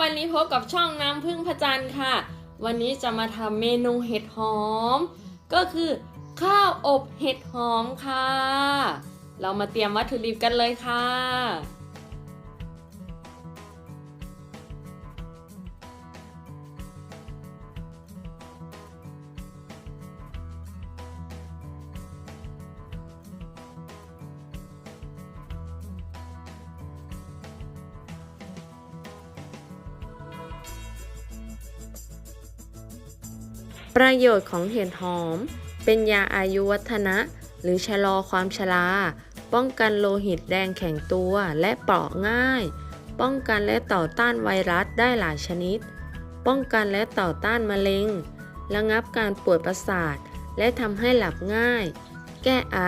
วันนี้พบกับช่องน้ำพึ่งพระจันทร์ค่ะ วันนี้จะมาทำเมนูเห็ดหอม ก็คือข้าวอบเห็ดหอมค่ะ เรามาเตรียมวัตถุดิบกันเลยค่ะ ประโยชน์ของเห็ดหอม เป็นยาอายุวัฒนะ หรือชะลอความชรา ป้องกันโลหิตแดงแข็งตัวและเปราะง่าย ป้องกันและต่อต้านไวรัสได้หลายชนิด ป้องกันและต่อต้านมะเร็ง ระงับการปวดประสาท และทำให้หลับง่าย แก้ไอ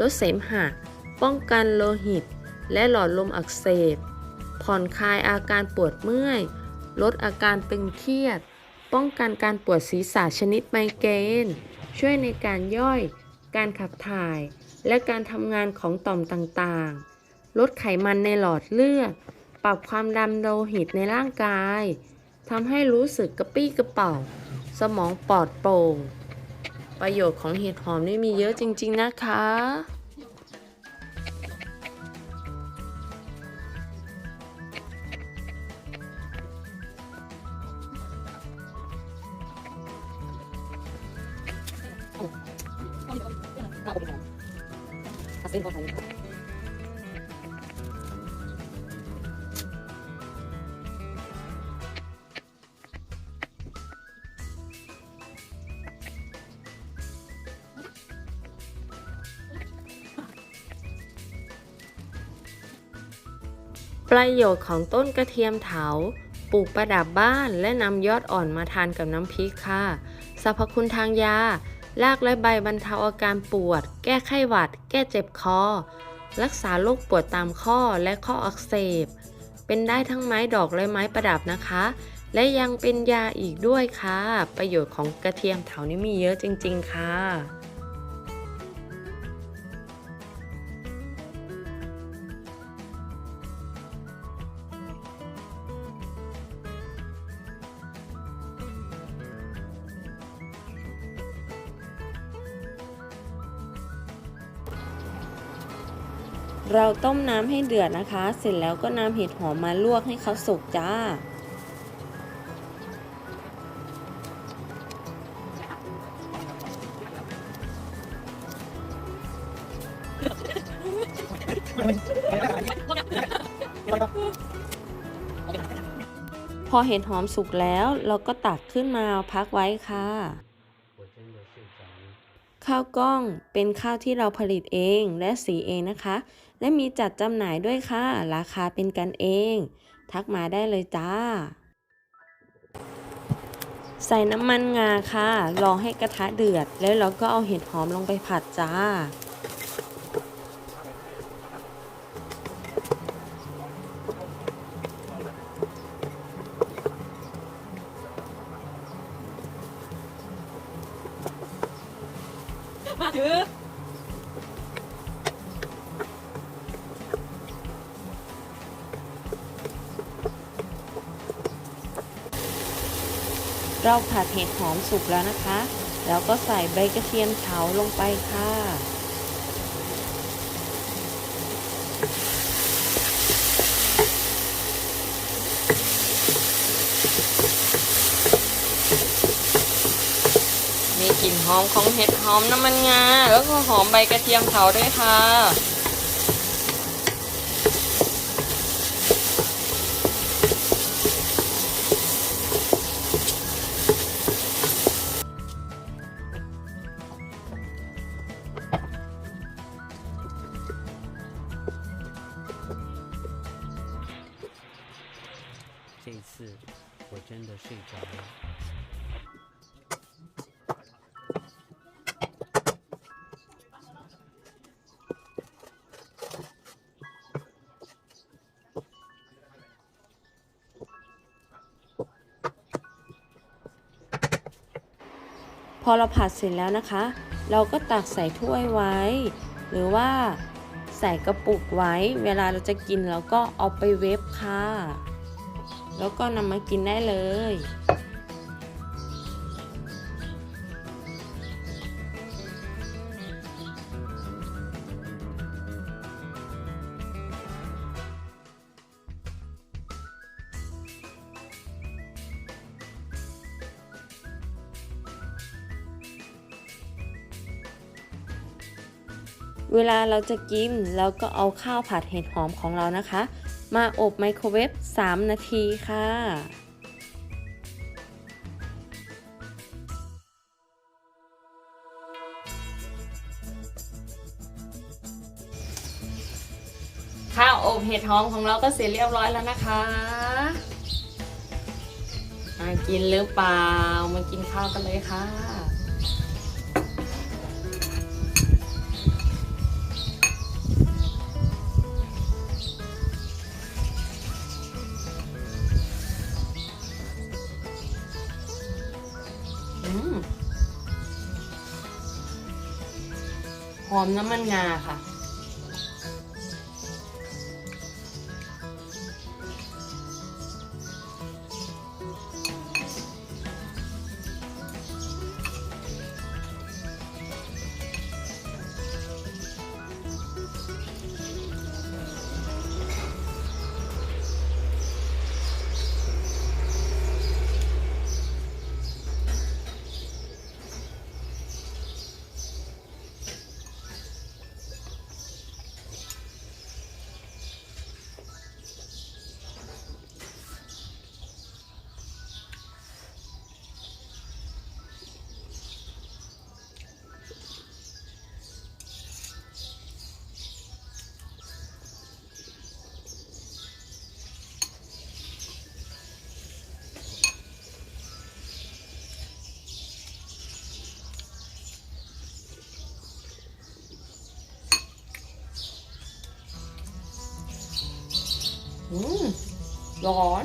ลดเสมหะ ป้องกันโลหิต และหลอดลมอักเสบ ผ่อนคลายอาการปวดเมื่อย ลดอาการตึงเครียด ป้องกันการปวดศีรษะชนิดไมเกรน ช่วยในการย่อย การขับถ่าย และการทำงานของต่อมต่างๆ ลดไขมันในหลอดเลือด ปรับความดันโลหิตในร่างกายทำให้รู้สึกกระปี้กระเป๋า สมองปลอดโปร่ง ประโยชน์ของเห็ดหอมนี่มีเยอะจริง ๆ นะคะ ประโยชน์ของต้นกระเทียมเถา ปลูกประดับบ้านและนำยอดอ่อนมาทานกับน้ำพริกค่ะ สรรพคุณทางยา รากและใบบรรเทาอาการปวด แก้ไข้หวัด แก้เจ็บคอ รักษาโรคปวดตามข้อและข้ออักเสบ เป็นได้ทั้งไม้ดอกและไม้ประดับนะคะ และยังเป็นยาอีกด้วยค่ะ ประโยชน์ของกระเทียมเถานี่มีเยอะจริง ๆ ค่ะ เราต้มน้ำให้เดือดนะคะ เสร็จแล้วก็นำเห็ดหอมมาลวกให้เขาสุกจ้า พอเห็ดหอมสุกแล้วเราก็ตักขึ้นมาพักไว้ค่ะ ข้าวกล้องเป็นข้าวที่เราผลิตเองและสีเองนะคะ และมีจัดจำหน่ายด้วยค่ะ ราคาเป็นกันเอง ทักมาได้เลยจ้า ใส่น้ำมันงาค่ะ รอให้กระทะเดือด แล้วเราก็เอาเห็ดหอมลงไปผัดจ้า ถือเราผัดเห็ดหอมสุกแล้วนะคะ แล้วก็ใส่ใบกระเทียมเผาลงไปค่ะ มี กลิ่นหอมของเห็ดหอมน้ำมันงา แล้วก็หอมใบกระเทียมเผาด้วยค่ะ พอเราผัดเสร็จแล้วนะคะ เราก็ตักใส่ถ้วยไว้ หรือว่าใส่กระปุกไว้ เวลาเราจะกินเราก็เอาไปเวฟค่ะ แล้วก็นำมากินได้เลย เวลาเราจะกินเราก็เอาข้าวผัดเห็ดหอมของเรานะคะ มาอบไมโครเวฟ 3 นาทีค่ะ ข้าวอบเห็ดหอมของเราก็เสร็จเรียบร้อยแล้วนะคะมากินหรือเปล่า มากินข้าวกันเลยค่ะ หอมน้ำมันงาค่ะ ร้อน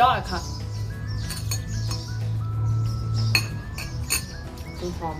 ยอดค่ะคุณหอม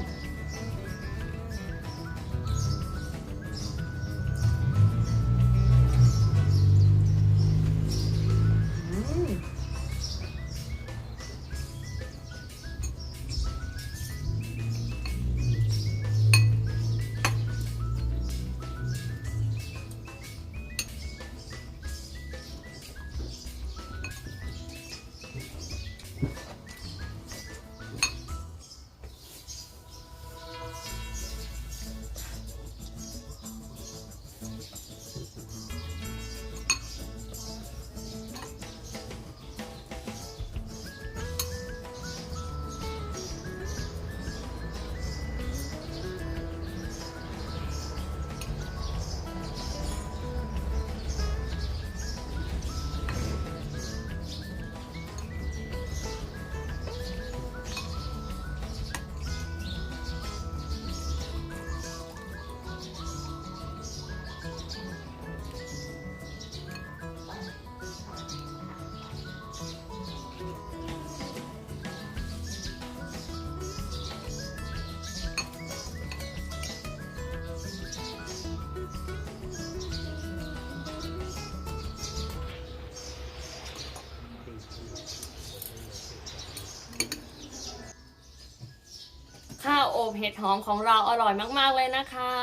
เห็ดหอมของเราอร่อยมาก ๆ เลยนะคะ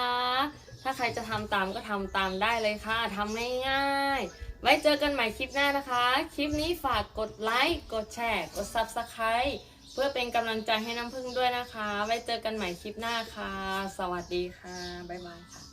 ถ้าใครจะทำตามก็ทำตามได้เลยค่ะทำง่ายๆ ไว้เจอกันใหม่คลิปหน้านะคะ คลิปนี้ฝากกดไลค์ กดแชร์ กด Subscribe เพื่อเป็นกำลังใจให้น้ำพึ่งด้วยนะคะ ไว้เจอกันใหม่คลิปหน้าค่ะ สวัสดีค่ะ บ๊ายบายค่ะ